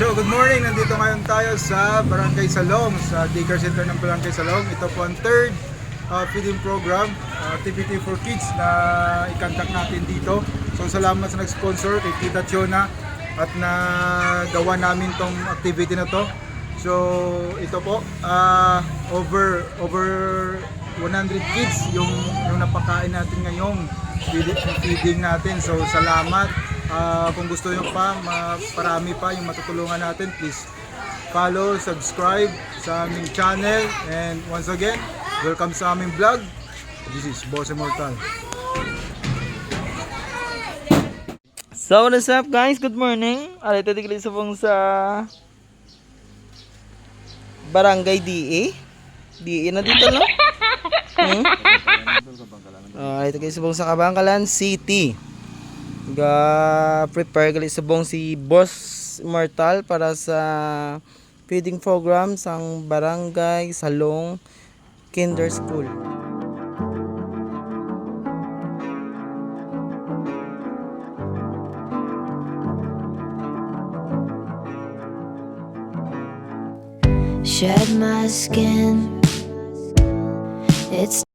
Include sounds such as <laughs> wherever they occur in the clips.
So, good morning. Nandito ngayon tayo sa Barangay Salong, sa daycare center ng Barangay Salong. Ito po ang third uh, feeding program, uh, activity for kids na ikantak natin dito. So, salamat sa nag-sponsor kay Tita Tiona at nagawa namin tong activity na to. So, ito po, uh, over over 100 kids yung yung napakain natin ngayong feeding, natin. So, salamat. Ah, kung gusto nyo pa, parami pa yung matutulungan natin, please follow, subscribe sa aming channel. And once again, welcome sa aming vlog. This is Boss Immortal. So, what's up guys? Good morning. Alay, tatigli sa pong sa Barangay DA. DA na dito, no? <laughs> Hmm? Alay, tatigli sa Kabangkalan City. Ga prepare gali sa bong si Boss Immortal para sa feeding program sang Barangay Salong Kinder School. shed my skin. It's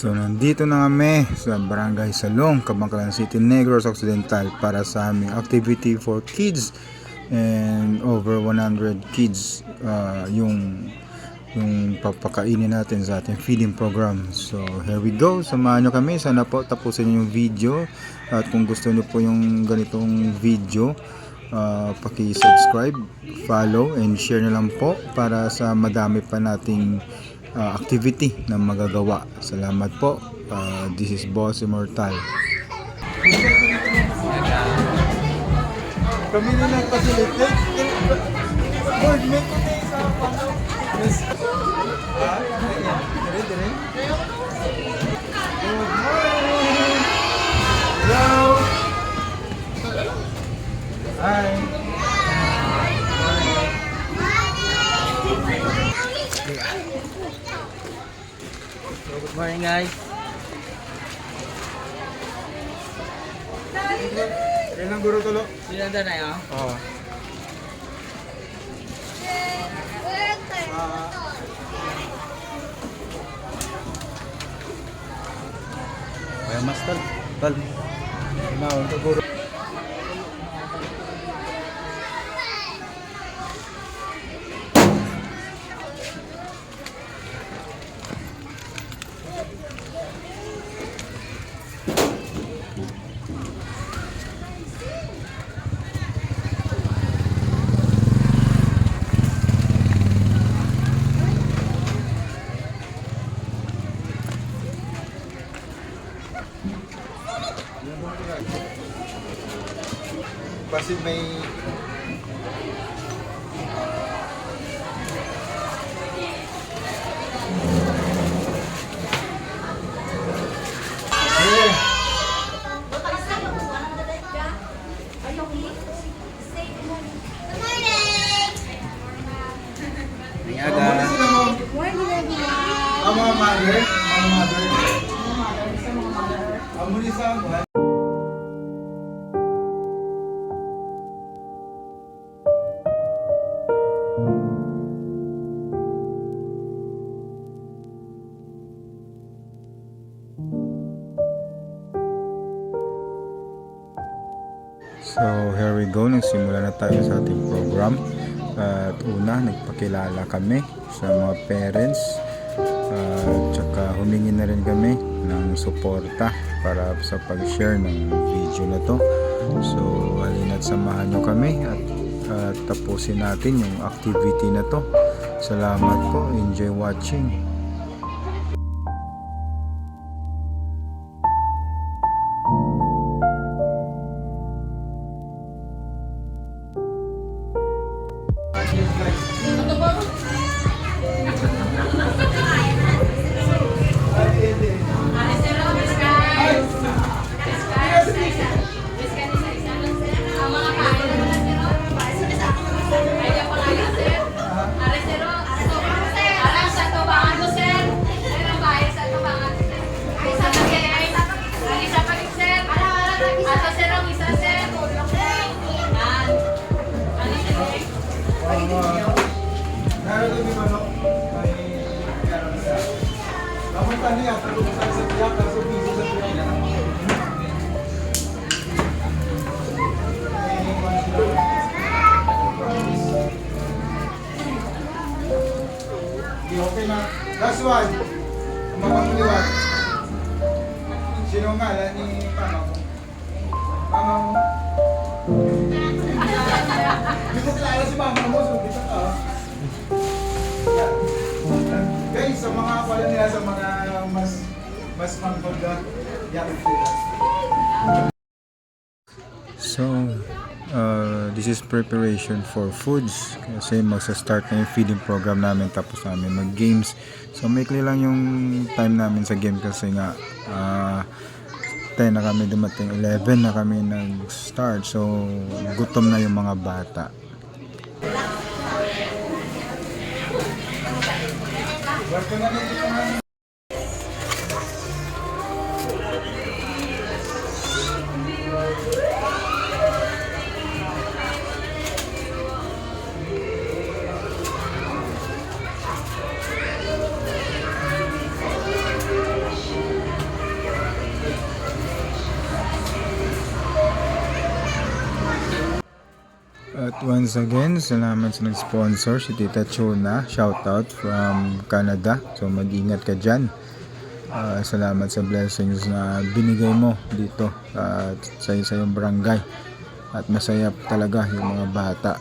So nandito na kami sa Barangay Salong, Kabangkalan City, Negros Occidental para sa aming activity for kids and over 100 kids uh, yung yung papakainin natin sa ating feeding program. So here we go, samahan nyo kami. Sana po tapusin nyo yung video at kung gusto nyo po yung ganitong video uh, paki-subscribe, follow and share na lang po para sa madami pa nating uh, activity na magagawa. Salamat po. Uh, this is Boss Immortal. Kami na nag-facilitate. Lord, may kundi sa Yes. Ha? Dire, dire. Good morning! Hello! Guys. Kailan guro tulo? Sinanda na yun? Oo. Kaya mas tal. Tal. Now, guro. Kasi may Nanyaga. Ang mga mother, ang mother. Ang muli sa mga So here we go, nagsimula na tayo sa ating program. At una, nagpakilala kami sa mga parents. At tsaka humingi na rin kami ng suporta para sa pag-share ng video na to. So halina't samahan nyo kami at, at tapusin natin yung activity na to. Salamat po, enjoy watching. Last one. Mamamuliwat. Sino nga? Lan ni mama mo. Mama mo. Hindi ko kilala si mama mo. So, dito ka. Guys, sa mga pala nila sa mga mas mas mangkod yakit sila. So, uh, this is preparation for foods kasi magsa-start na yung feeding program namin tapos namin mag-games. So, maikli lang yung time namin sa game kasi nga uh, 10 na kami dumating, 11 na kami nag-start. So, gutom na yung mga bata. At once again, salamat sa nag-sponsor si Tita Chona. Shoutout from Canada. So mag-ingat ka dyan. Ah, salamat sa blessings na binigay mo dito at sa sa iyong barangay. At masaya talaga yung mga bata.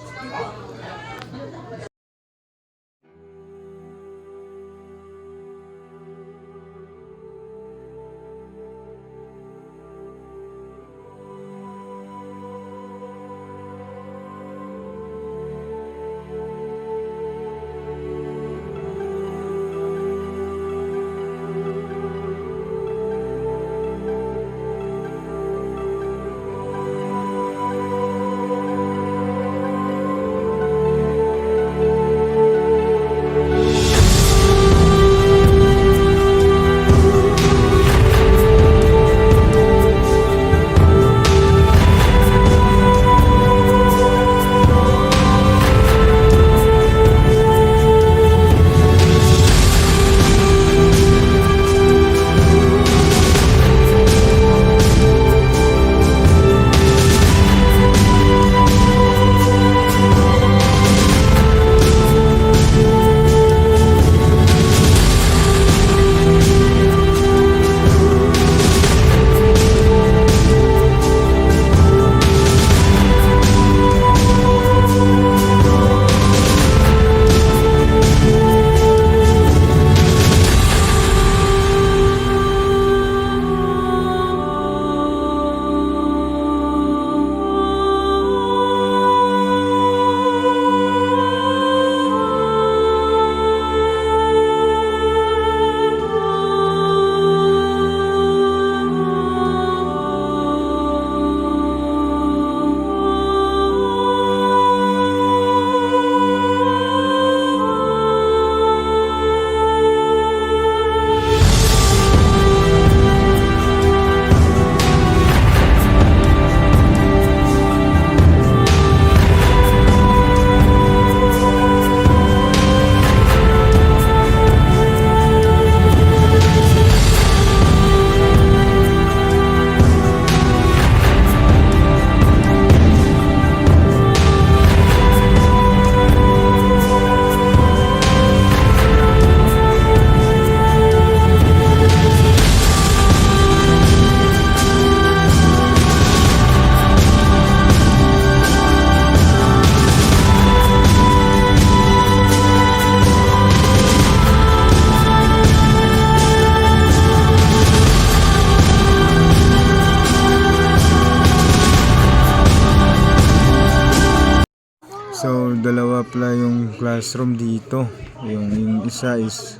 Classroom dito. Yung, yung isa is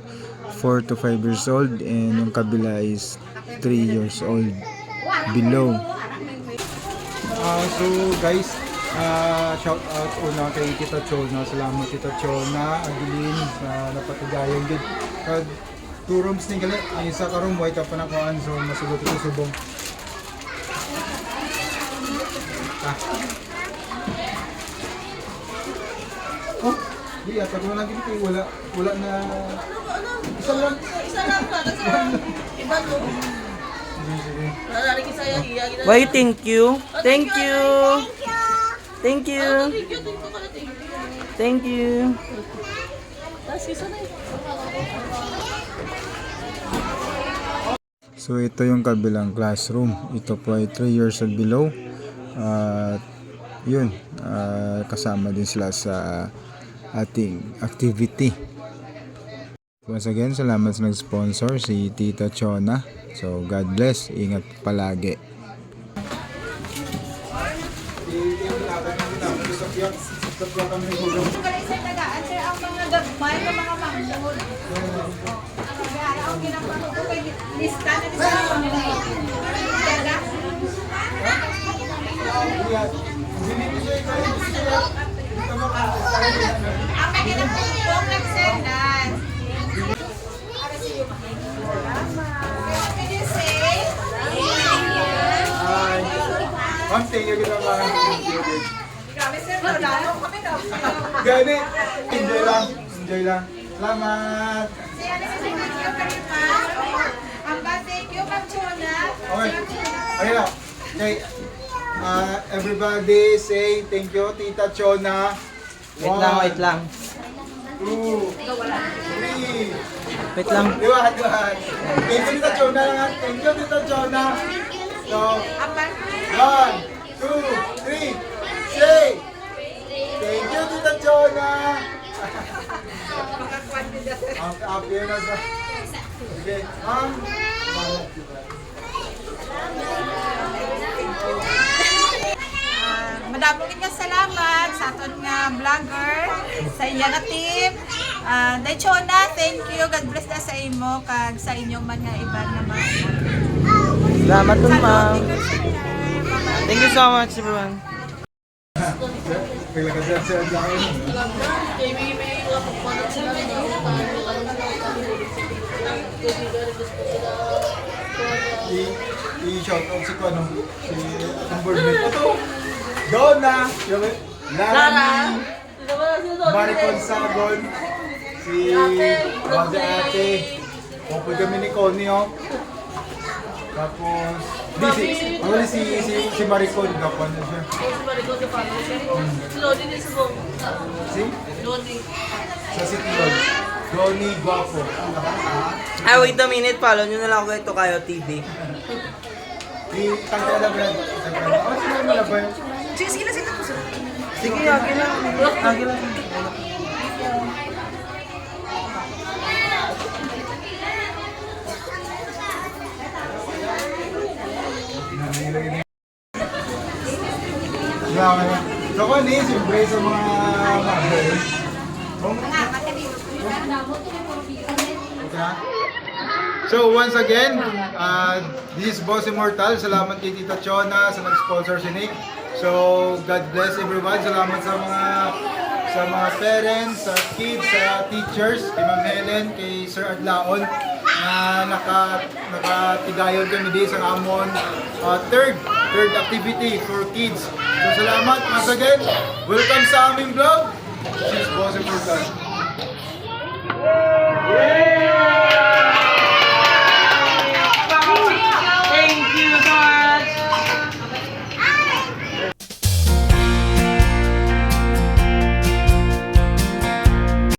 4 to 5 years old and yung kabila is 3 years old below. Ah, so guys, ah shout out una kay Tita Chona. Salamat Tita Chona, Adeline sa napatugayan gid. Kag two rooms ni gali, ang isa ka room white pa na kuan so masugot ito subong. Ah. Di, at pag wala dito, wala, wala na... Isa lang. Isa lang ba? Kasi iba to. Sige, sige. Nalari ko sa'yo, iya. Why, thank you. Thank you. Thank you. Thank you, thank you na, isa na. So ito yung kabilang classroom. Ito po ay 3 years and below. At yun, ah, kasama din sila sa ating activity. Once again, salamat sa nag-sponsor si Tita Chona. So God bless, ingat palagi. Sir, nag-answer ang gagmay ng ko nagsendan. You kita mga Grabe sir, lalo kami daw. Gani! Enjoy lang, enjoy lang. Salamat! Thank you very much. Ang thank you, Ma'am Chona. Okay. Okay na. Okay. Uh, everybody say thank you, Tita Chona. Wait lang, wait lang. Two, three. Wait lang. Liwat, liwat. Thank you, Tita Chona lang. ha. Thank you, Tita Chona. So, one, two, three. Say, thank you, Tita Chona. Happy, <laughs> happy na sa... Okay, um, Gid nga salamat sa aton nga vlogger, sa iya nga team. Ah, Day Chona, thank you. God bless na sa imo kag sa inyong mga iba naman. Salamat po, ma'am. Thank you so much, everyone. Pagla ka dyan sa dyan. Kaya may may mga pagpanat sila na mga I- i-shout out si si number mate. Ito, Donna, yung Lara, Maricon Sagon, si Mother Ate, Opo kami ni Connie, oh. Tapos, di si, rin si, si, si Maricon, kapon na siya. Si Lodi din sa buong. Si? Lodi. Sa City Hall. Donnie Guapo. Ah, wait a minute. Follow nyo na lang ako ito kayo, TV. Di, tangka na Brad. Oh, sino mo na ba yun? Sige, agi lang. Agi lang. Grabe na. So, kung ni, siyempre sa mga. Okay. So, once again, uh, this is Boss Immortal. Salamat kay Tita Chona sa nag-sponsor si Nick. So, God bless everyone. Salamat sa mga sa mga parents, sa kids, sa teachers, kay Ma'am Helen, kay Sir Adlaon na naka nakatigayon kami dito sa Amon uh, third third activity for kids. So salamat once again. Welcome sa aming vlog. This is Boss Important. Yeah!